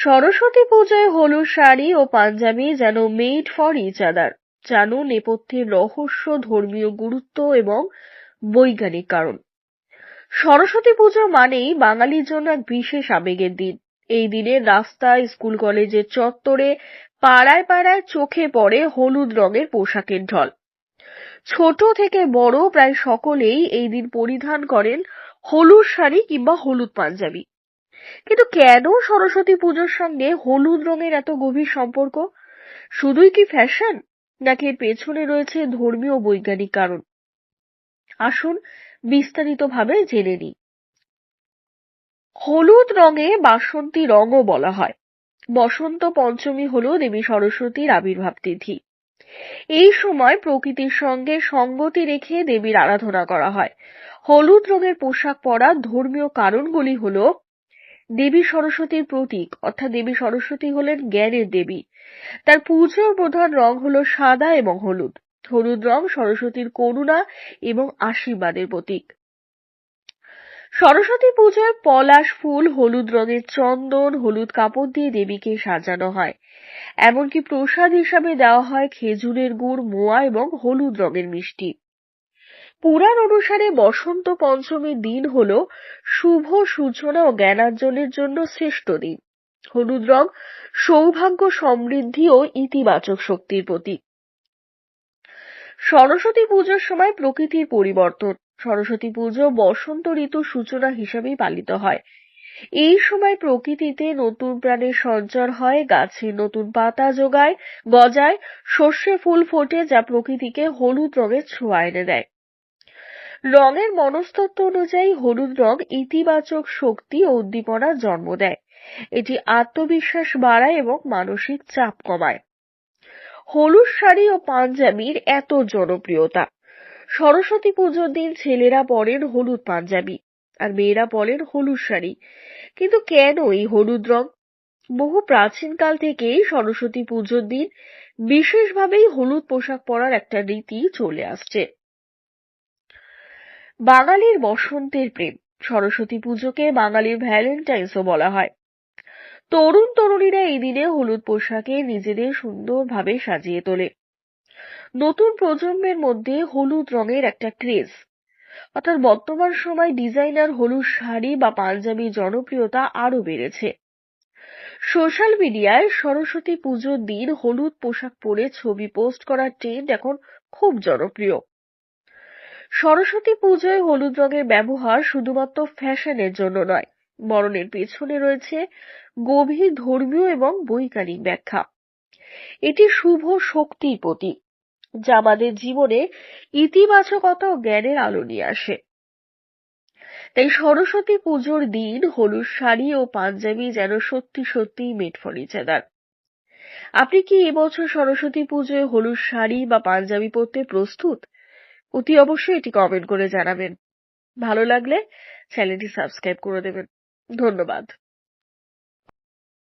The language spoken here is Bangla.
সরস্বতী পুজোয় হলুদ শাড়ি ও পাঞ্জাবি যেন মেড ফর ইচ আদার জানো নেপথ্যের রহস্য, ধর্মীয় গুরুত্ব এবং বৈজ্ঞানিক কারণ। সরস্বতী পুজো মানেই বাঙালির জন্য এক বিশেষ আবেগের দিন। এই দিনে রাস্তায়, স্কুল কলেজের চত্বরে, পাড়ায় পাড়ায় চোখে পড়ে হলুদ রঙের পোশাকের ঢল। ছোট থেকে বড় প্রায় সকলেই এই দিন পরিধান করেন হলুদ শাড়ি কিংবা হলুদ পাঞ্জাবি। কিন্তু কেন সরস্বতী পুজোর সঙ্গে হলুদ রঙের এত গভীর সম্পর্ক? শুধুই কি ফ্যাশন নাকি এর পেছনে রয়েছে ধর্মীয় বৈজ্ঞানিক কারণ? আসুন বিস্তারিতভাবে জেনে নিই। হলুদ রঙে বাসন্তী রঙও বলা হয়। বসন্ত পঞ্চমী হল দেবী সরস্বতীর আবির্ভাব তিথি। এই সময় প্রকৃতির সঙ্গে সঙ্গতি রেখে দেবীর আরাধনা করা হয়। হলুদ রঙের পোশাক পরার ধর্মীয় কারণগুলি হল দেবী সরস্বতীর প্রতীক, অর্থাৎ দেবী সরস্বতী হলেন জ্ঞানের দেবী। তার পুজোর প্রধান রং হল সাদা এবং হলুদ। হলুদ রং সরস্বতীর করুণা এবং আশীর্বাদের প্রতীক। সরস্বতী পুজোয় পলাশ ফুল, হলুদ রঙের চন্দন, হলুদ কাপড় দিয়ে দেবীকে সাজানো হয়। এমনকি প্রসাদ হিসাবে দেওয়া হয় খেজুরের গুড়, মোয়া এবং হলুদ রঙের মিষ্টি। পুরাণ অনুসারে বসন্ত পঞ্চমীর দিন হল শুভ সূচনা ও জ্ঞানার্জনের জন্য শ্রেষ্ঠ দিন। হলুদ রং সৌভাগ্য সমৃদ্ধি ও ইতিবাচক শক্তির প্রতীক। সরস্বতী পুজোর সময় প্রকৃতির পরিবর্তন। সরস্বতী পুজো বসন্ত ঋতুর সূচনা হিসেবেই পালিত হয়। এই সময় প্রকৃতিতে নতুন প্রাণের সঞ্চার হয়, গাছে নতুন পাতা যোগায় গজায় শস্যে ফুল ফোটে যা প্রকৃতিকে হলুদ রঙের ছোঁয়া এনে দেয়। রঙের মনস্তত্ত্ব অনুযায়ী হলুদ রং ইতিবাচক শক্তি ও উদ্দীপনার জন্ম দেয়। এটি আত্মবিশ্বাস বাড়ায় এবং মানসিক চাপ কমায়। হলুদ শাড়ি ও পাঞ্জাবির এত জনপ্রিয়তা। সরস্বতী পুজোর দিন ছেলেরা পরেন হলুদ পাঞ্জাবি আর মেয়েরা পরেন হলুদ শাড়ি। কিন্তু কেন এই হলুদ রং? বহু প্রাচীনকাল থেকেই সরস্বতী পুজোর দিন বিশেষভাবেই হলুদ পোশাক পরার একটা রীতি চলে আসছে। বাঙালির বসন্তের প্রেম। সরস্বতী পুজোকে বাঙালির ভ্যালেন্টাইন্সও বলা হয়। তরুণ তরুণীরা এই দিনে হলুদ পোশাকে নিজেদের সুন্দরভাবে সাজিয়ে তোলে। নতুন প্রজন্মের মধ্যে হলুদ রঙের একটা ক্রেজ। অর্থাৎ বর্তমান সময় ডিজাইনার হলুদ শাড়ি বা পাঞ্জাবির জনপ্রিয়তা আরও বেড়েছে। সোশ্যাল মিডিয়ায় সরস্বতী পুজোর দিন হলুদ পোশাক পরে ছবি পোস্ট করার ট্রেন্ড এখন খুব জনপ্রিয়। সরস্বতী পুজোয় হলুদ রঙের ব্যবহার শুধুমাত্র ফ্যাশনের জন্য নয় বরং এর পেছনে রয়েছে গভীর ধর্মীয় এবং বৈজ্ঞানিক ব্যাখ্যা। এটি শুভ শক্তির প্রতীক, যা আমাদের জীবনে ইতিবাচকতা ও জ্ঞানের আলো নিয়ে আসে। তাই সরস্বতী পুজোর দিন হলুদ শাড়ি ও পাঞ্জাবি যেন সত্যি সত্যি মেড ফর আপনি কি এবছর সরস্বতী পুজোয় হলুদ শাড়ি বা পাঞ্জাবি পরতে প্রস্তুত? অতি অবশ্যই এটি কমেন্ট করে জানাবেন। ভালো লাগলে চ্যানেলটি সাবস্ক্রাইব করে দেবেন। ধন্যবাদ।